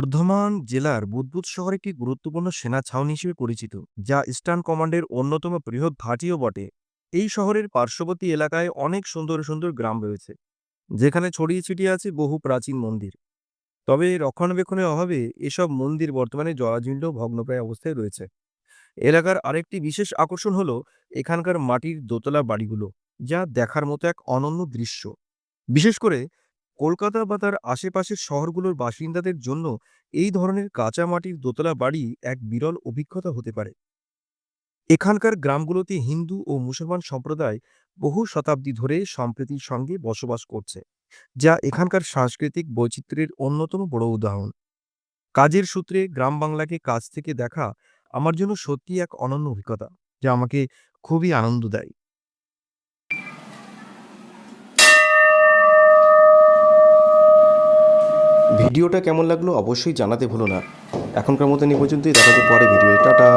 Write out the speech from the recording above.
বর্ধমান জেলার বুদবুদ শহর একটি গুরুত্বপূর্ণ সেনা ছাউনি হিসেবে পরিচিত, যা ইস্টার্ন কমান্ডের অন্যতম বৃহৎ ঘাঁটিও বটে। এই শহরের পার্শ্ববর্তী এলাকায় অনেক সুন্দর সুন্দর গ্রাম রয়েছে, যেখানে ছড়িয়ে ছিটিয়ে আছে বহু প্রাচীন মন্দির। তবে রক্ষণাবেক্ষণের অভাবে এসব মন্দির বর্তমানে জরাজীর্ণ ভগ্নপ্রায় অবস্থায় রয়েছে। এলাকার আরেকটি বিশেষ আকর্ষণ হলো এখানকার মাটির দোতলা বাড়িগুলো, যা দেখার মতো এক অনন্য দৃশ্য। বিশেষ করে কলকাতা বা তার আশেপাশের শহরগুলোর বাসিন্দাদের জন্য এই ধরনের কাঁচা মাটির দোতলা বাড়ি এক বিরল অভিজ্ঞতা হতে পারে। এখানকার গ্রামগুলোতে হিন্দু ও মুসলমান সম্প্রদায় বহু শতাব্দী ধরে সম্প্রীতির সঙ্গে বসবাস করছে, যা এখানকার সাংস্কৃতিক বৈচিত্র্যের অন্যতম বড় উদাহরণ। কাজের সূত্রে গ্রাম বাংলাকে কাছ থেকে দেখা আমার জন্য সত্যি এক অনন্য অভিজ্ঞতা, যা আমাকে খুবই আনন্দ দেয়। ভিডিওটা কেমন লাগল অবশ্যই জানাতে ভুলো না। এখনকার মতন এই পর্যন্তই, দেখা যাবে পরে ভিডিও টাটা!